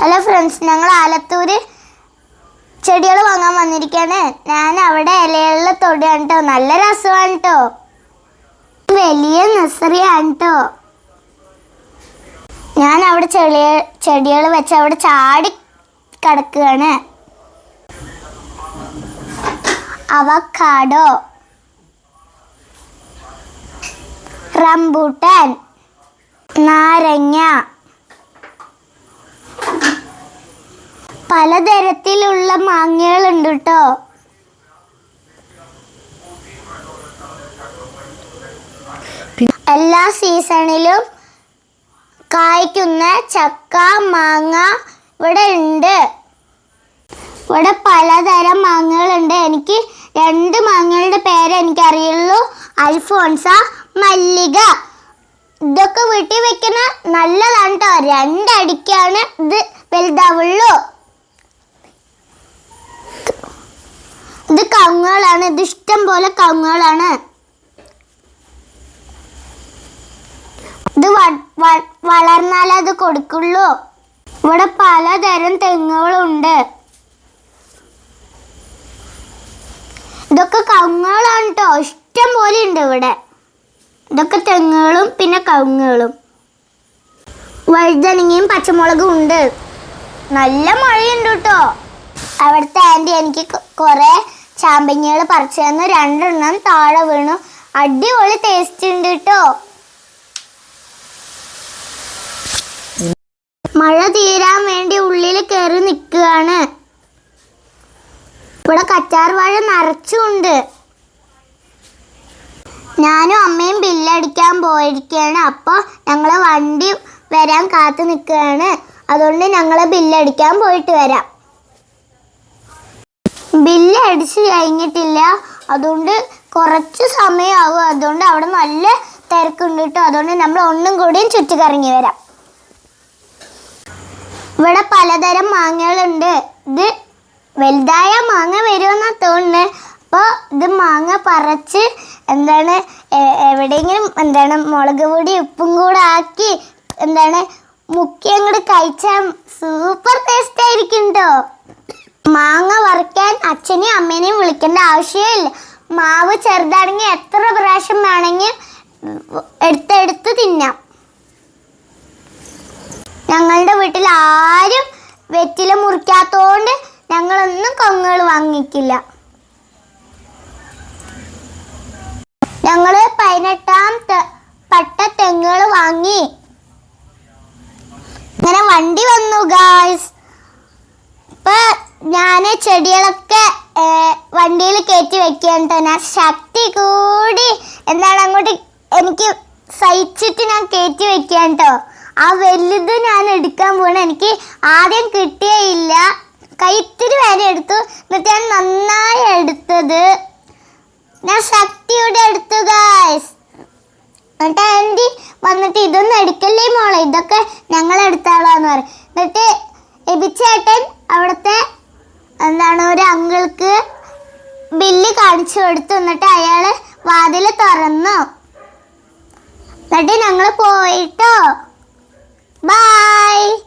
Hello friends ഞങ്ങൾ ആലത്തൂര് ചെടികൾ വാങ്ങാൻ വന്നിരിക്കുകയാണ് ഞാൻ അവിടെ ഇലയുള്ള തൊടിയാണ് കേട്ടോ നല്ല രസമാണ് കേട്ടോ വലിയ നഴ്സറിയാണ് കേട്ടോ ഞാൻ അവിടെ ചെളിയ ചെടികൾ വെച്ച് അവിടെ ചാടി കിടക്കുകയാണ്. Avocado rambutan. നാരങ്ങ. പലതരത്തിലുള്ള മാങ്ങകളുണ്ട് കേട്ടോ എല്ലാ സീസണിലും കായ്ക്കുന്ന ചക്ക മാങ്ങ ഇവിടെ ഉണ്ട്. ഇവിടെ പലതരം മാങ്ങകളുണ്ട്. എനിക്ക് രണ്ട് മാങ്ങകളുടെ പേര് എനിക്കറിയുള്ളൂ. അൽഫോൺസ മല്ലിക. ഇതൊക്കെ വീട്ടിൽ വെക്കുന്ന നല്ലതാണ് കേട്ടോ രണ്ടടിക്കാണ് ഇത് വലുതാവുള്ളൂ. ഇത് കവുങ്ങുകളാണ്. ഇത് ഇഷ്ടം പോലെ കവുങ്ങുകളാണ്. ഇത് വളർന്നാലേ അത് കൊടുക്കുള്ളൂ. ഇവിടെ പലതരം തെങ്ങുകളുണ്ട്. ഇതൊക്കെ കവുങ്ങുകളാണ് കേട്ടോ ഇഷ്ടം പോലെ ഉണ്ട് ഇവിടെ. ഇതൊക്കെ തെങ്ങുകളും പിന്നെ കവുങ്ങുകളും. വഴുതനങ്ങയും പച്ചമുളകും ഉണ്ട്. നല്ല മഴയുണ്ട് കേട്ടോ അവിടുത്തെ ആന്റി എനിക്ക് കുറെ ചാമ്പങ്ങകൾ പറിച്ചു തന്നു. രണ്ടെണ്ണം താഴെ വീണു. അടിപൊളി ടേസ്റ്റ് ഉണ്ട് കേട്ടോ മഴ തീരാൻ വേണ്ടി ഉള്ളിൽ കയറി നിൽക്കുകയാണ്. ഇവിടെ കറ്റാർ വാഴ നിറച്ചുണ്ട്. ഞാനും അമ്മയും ബില്ലടിക്കാൻ പോയിരിക്കുകയാണ്. അപ്പോൾ ഞങ്ങൾ വണ്ടി വരാൻ കാത്തു നിൽക്കുകയാണ്. അതുകൊണ്ട് ഞങ്ങൾ ബില്ലടിക്കാൻ പോയിട്ട് വരാം. ബില്ല് അടിച്ച് കഴിഞ്ഞിട്ടില്ല. അതുകൊണ്ട് കുറച്ച് സമയമാകും. അതുകൊണ്ട് അവിടെ നല്ല തിരക്കുണ്ട് കേട്ടോ. അതുകൊണ്ട് നമ്മൾ ഒന്നും കൂടിയും ചുറ്റിക്കറങ്ങി വരാം. ഇവിടെ പലതരം മാങ്ങകളുണ്ട്. ഇത് വലുതായ മാങ്ങ വരുമെന്നാ തോന്നുന്നത് അപ്പോൾ ഇത് മാങ്ങ പറച്ച് എന്താണ് എവിടെയെങ്കിലും എന്താണ് മുളക് പൊടി ഉപ്പും കൂടെ ആക്കി എന്താണ് മുക്കി അങ്ങോട്ട് കഴിച്ചാൽ സൂപ്പർ ടേസ്റ്റ് ആയിരിക്കും കേട്ടോ മാങ്ങ വറുക്കാൻ അച്ഛനെയും അമ്മേനെയും വിളിക്കേണ്ട ആവശ്യമില്ല. മാവ് ചെറുതാണെങ്കിൽ എത്ര പ്രാവശ്യം വേണമെങ്കിൽ എടുത്തെടുത്ത് തിന്നാം. ഞങ്ങളുടെ വീട്ടിൽ ആരും വെറ്റില മുറിക്കാത്തോണ്ട് ഞങ്ങളൊന്നും കൊങ്ങൾ വാങ്ങിക്കില്ല. ഞങ്ങൾ പതിനെട്ടാം പട്ട തെങ്ങുകൾ വാങ്ങി. ഇങ്ങനെ വണ്ടി വന്നു ഗായ്സ് ഇപ്പൊ ഞാൻ ചെടികളൊക്കെ വണ്ടിയിൽ കയറ്റി വെക്കുകയാണ് ഞാൻ ശക്തി കൂടി എന്താണ് അങ്ങോട്ട് എനിക്ക് സഹിച്ചിട്ട് ഞാൻ കയറ്റി വെക്കുകയാണ് കേട്ടോ ആ വലുത് ഞാൻ എടുക്കാൻ പോണ എനിക്ക് ആദ്യം കിട്ടിയില്ല കൈത്തിരി വരെ എടുത്തു. എന്നിട്ട് ഞാൻ നന്നായി എടുത്തത്. ഞാൻ ശക്തിയോടെ എടുത്തു ഗായ്സ് എന്നിട്ട് ആന്റി വന്നിട്ട് ഇതൊന്നും എടുക്കല്ലേ മോളെ? ഇതൊക്കെ ഞങ്ങൾ എടുത്താളാന്ന് പറയും. എന്നിട്ട് എബിച്ചേട്ടൻ അവിടുത്തെ എന്താണ് ഒരു അങ്കിൾക്ക് ബില്ല് കാണിച്ചു കൊടുത്തു. എന്നിട്ട് അയാൾ വാതിൽ തുറന്നു. എന്നിട്ട് ഞങ്ങൾ പോയിട്ടോ. ബൈ